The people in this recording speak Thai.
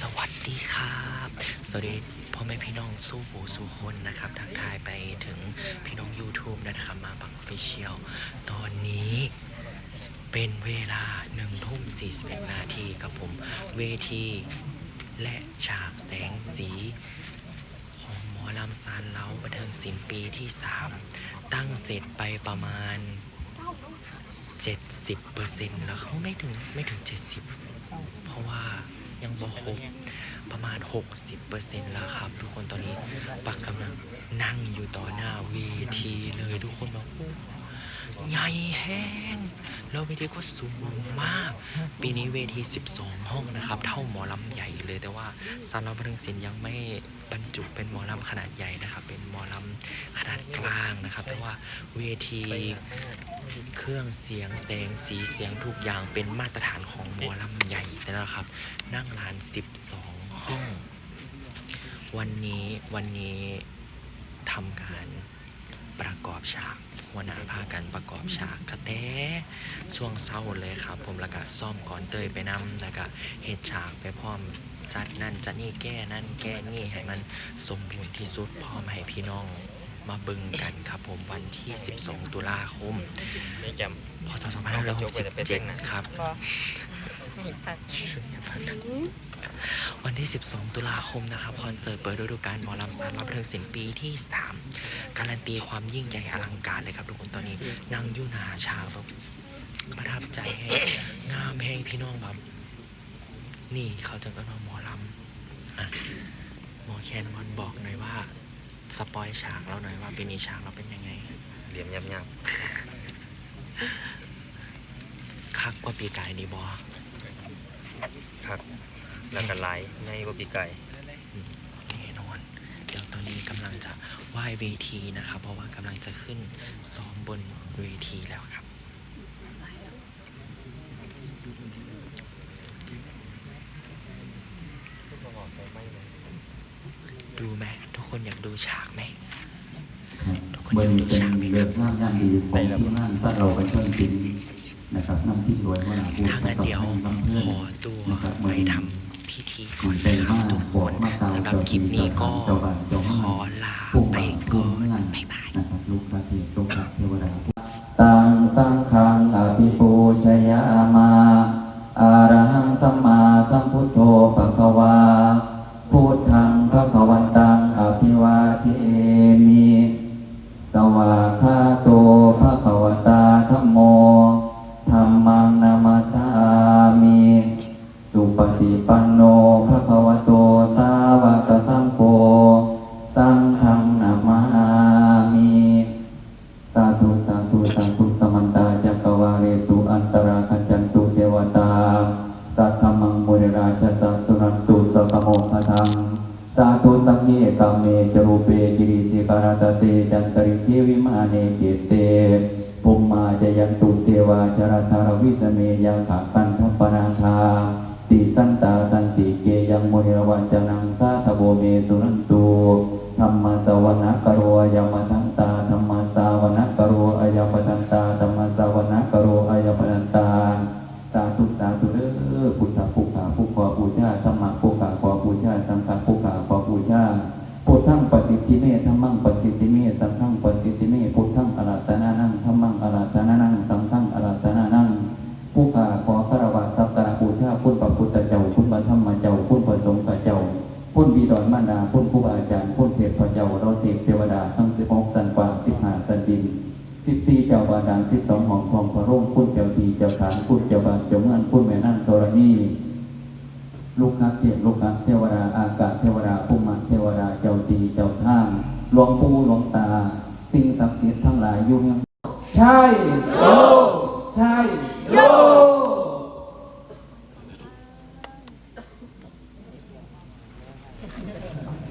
สวัสดีครับ สวัสดีพ่อแม่พี่น้องสู้หูสู้คนนะครับทักทายไปถึงพี่น้อง YouTube นะครับมาบังฟิเชียลตอนนี้เป็นเวลา1ทุ่ม41นาทีกับผมเวทีและฉากแสงสีของหมอลำซานเล้าบันเทิงศิลป์ปีที่ 3 ตั้งเสร็จไปประมาณ 70%แล้วเขาไม่ถึงไม่ถึง 70 เพราะว่า ยังบอครบประมาณ 60%แล้วครับ ทุกคนตอนนี้ปักกำลังนั่งอยู่ต่อหน้าเวทีเลยทุกคนบอกโอ้ใหญ่แห้งแล้วเวทีก็สูงมาก ปีนี้เวที 12 ห้องนะครับ เท่าหมอลำใหญ่เลยแต่ว่าสำหรับบันเทิงศิลป์ยังไม่บรรจุเป็นหมอลำขนาดใหญ่นะครับ เป็นหมอลำขนาดกลางนะครับ แต่ว่าเวทีเครื่องเสียงแสงสีเสียงทุกอย่างเป็นมาตรฐานของหมอลำใหญ่แล้วนะครับ นั่งร้าน 12 ห้อง วันนี้วันนี้ทำการประกอบฉาก หัวหน้าพากันประกอบฉากกระแตช่วงเศร้าเลยครับ ผมแล้วก็ซ่อมก่อนเตยไปนำแล้วก็เฮ็ดฉากไปพร้อมจัดนั่นจัดนี่แก้นั่นแก้นี่ให้มันสมบูรณ์ที่สุดพร้อมให้พี่น้องมาบึงกันครับผมวันที่ 12 ตุลาคมไม่จพศ2567ครับ วันที่ 12 ตุลาคมนะครับคอนเสิร์ตเปิดฤดูกาลหมอลำสารรับเพลิงศิลป์ปีที่ 3 การันตีความยิ่งใหญ่อลังการเลยครับทุกคนตอนนี้นั่งอยุ่หนาชาแบบประทับใจแห้งงามแห้งพี่น้องแบบนี่เขาจะก็นอนหมอลำอะหมอแคนบอลบอกหน่อยว่า สปอยฉากเราหน่อยว่าปีนี้ฉากเราเป็นยังไงำเหลี่ยมยับยับคักกว่าปีกายดีบอ ครับแล้วก็ไหลในกว่าปีไก่แน่นอน เดี๋ยวตอนนี้กำลังจะไหว้เวทีนะครับ เพราะว่ากำลังจะขึ้นซ้อมบนเวทีแล้วครับ ดูไหมทุกคนอยากดูฉากไหมทุกคนอเมื่อยากนี้ดูเป็นฉากไหมคเลิรับกงามยามดีของที่งานสัตว์เราไปเพิ่มสิน นะครับน้ำที่รวยว่าหนาพูดถ้างั้นเดี๋ยวลำเพื่อนขอตัวนะครับไปเมื่อนี้ทำพิธีก่สีอนใจนะครับมากทุกบคอกนมาตามสำหรับคลิปนี้ก็ ปิปันโนภะคะวะโตสาวกสังโฆสังฆังนามามิสาธุสาธุสาธุสมันตาจักวาเลสุอันตราคัจจันตุเทวตาสัทธมังมุนิราชสัสุนันตุสกโมทธังสาธุสังเกตเมจรูเปกิริสิการตเตจันตริเทวิมาเนเกเตปุมมาจะยันตุเทวาจรธารวิสเมยังขากันทัปนาธา ติสันตาสันติเกยังมุนิวัจจนังสาทโบเมสุนันตุธรรมสวนะกโรวยมทันตาธรรมสาวนะกโรอายปทันตาธรรมสาวนะกโรอายปทันตาสาธุสาธุ สิบสี่เจ้าบาดาลสิบสองห้องทองพระร่มพุ่นเจ้าตีเจ้าฐานพุ่นเจ้าบาดเจ้าเมืองพุ่นแม่นั่งธรณีลูกนักเทพลูกนักเทวดาอากาศเทวดาภูมิเทวดาเจ้าตีเจ้าท่างหลวงปู่หลวงตา สิ่งศักดิ์สิทธิ์ทั้งหลายอยู่ยังใช่โยใช่